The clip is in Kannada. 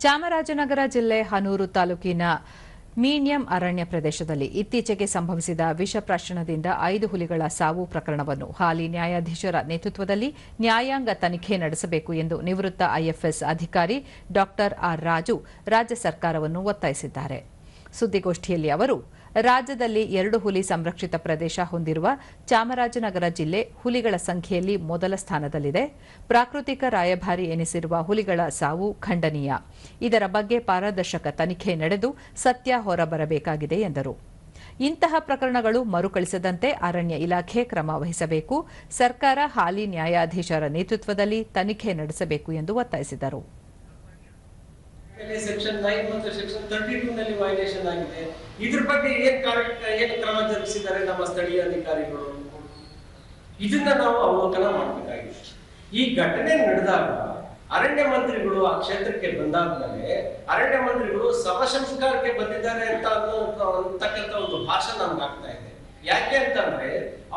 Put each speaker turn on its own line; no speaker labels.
ಚಾಮರಾಜನಗರ ಜಿಲ್ಲೆ ಹನೂರು ತಾಲೂಕಿನ ಮೀನಿಯಂ ಅರಣ್ಯ ಪ್ರದೇಶದಲ್ಲಿ ಇತ್ತೀಚೆಗೆ ಸಂಭವಿಸಿದ ವಿಷ ಪ್ರಾಶನದಿಂದ ಐದು ಹುಲಿಗಳ ಸಾವು ಪ್ರಕರಣವನ್ನು ಹಾಲಿ ನ್ಯಾಯಾಧೀಶರ ನೇತೃತ್ವದಲ್ಲಿ ನ್ಯಾಯಾಂಗ ತನಿಖೆ ನಡೆಸಬೇಕು ಎಂದು ನಿವೃತ್ತ ಐಎಫ್ಎಸ್ ಅಧಿಕಾರಿ ಡಾ ಆರ್ ರಾಜು ರಾಜ್ಯ ಸರ್ಕಾರವನ್ನು ಒತ್ತಾಯಿಸಿದ್ದಾರೆ. ಸುದ್ದಿಗೋಷ್ಠಿಯಲ್ಲಿ ಅವರು ರಾಜ್ಯದಲ್ಲಿ ಎರಡು ಹುಲಿ ಸಂರಕ್ಷಿತ ಪ್ರದೇಶ ಹೊಂದಿರುವ ಚಾಮರಾಜನಗರ ಜಿಲ್ಲೆ ಹುಲಿಗಳ ಸಂಖ್ಯೆಯಲ್ಲಿ ಮೊದಲ ಸ್ಥಾನದಲ್ಲಿದೆ. ಪ್ರಾಕೃತಿಕ ರಾಯಭಾರಿ ಎನಿಸಿರುವ ಹುಲಿಗಳ ಸಾವು ಖಂಡನೀಯ. ಇದರ ಬಗ್ಗೆ ಪಾರದರ್ಶಕ ತನಿಖೆ ನಡೆದು ಸತ್ಯ ಹೊರಬರಬೇಕಾಗಿದೆ ಎಂದರು. ಇಂತಹ ಪ್ರಕರಣಗಳು ಮರುಕಳಿಸದಂತೆ ಅರಣ್ಯ ಇಲಾಖೆ ಕ್ರಮ ವಹಿಸಬೇಕು. ಸರ್ಕಾರ ಹಾಲಿ ನ್ಯಾಯಾಧೀಶರ ನೇತೃತ್ವದಲ್ಲಿ ತನಿಖೆ ನಡೆಸಬೇಕು ಎಂದು ಒತ್ತಾಯಿಸಿದರು.
ಸೆಕ್ಷನ್ ನೈನ್ ಮತ್ತು ಸೆಕ್ಷನ್ ತರ್ಟಿ ಟೂ ನಲ್ಲಿ ವೈಲೇಷನ್ ಆಗಿದೆ. ಇದ್ರ ಬಗ್ಗೆ ಏನ್ ಕಾರ್ಯ ಏನ್ ಕ್ರಮ ಜರುಗಿಸಿದ್ದಾರೆ ನಮ್ಮ ಸ್ಥಳೀಯ ಅಧಿಕಾರಿಗಳು? ಇದನ್ನ ನಾವು ಅವಲೋಕನ ಮಾಡಬೇಕಾಗಿದೆ. ಈ ಘಟನೆ ನಡೆದಾಗ ಅರಣ್ಯ ಮಂತ್ರಿಗಳು ಆ ಕ್ಷೇತ್ರಕ್ಕೆ ಬಂದಾದ್ಮೇಲೆ ಅರಣ್ಯ ಮಂತ್ರಿಗಳು ಸಮಸಂಸ್ಕಾರಕ್ಕೆ ಸಂಸ್ಕಾರಕ್ಕೆ ಬಂದಿದ್ದಾರೆ ಅಂತ ಅನ್ನೋ ಅಂತಕ್ಕಂಥ ಒಂದು ಭಾಷಣ ನಮ್ಗೆ ಆಗ್ತಾ ಇದೆ. ಯಾಕೆ ಅಂತಂದ್ರೆ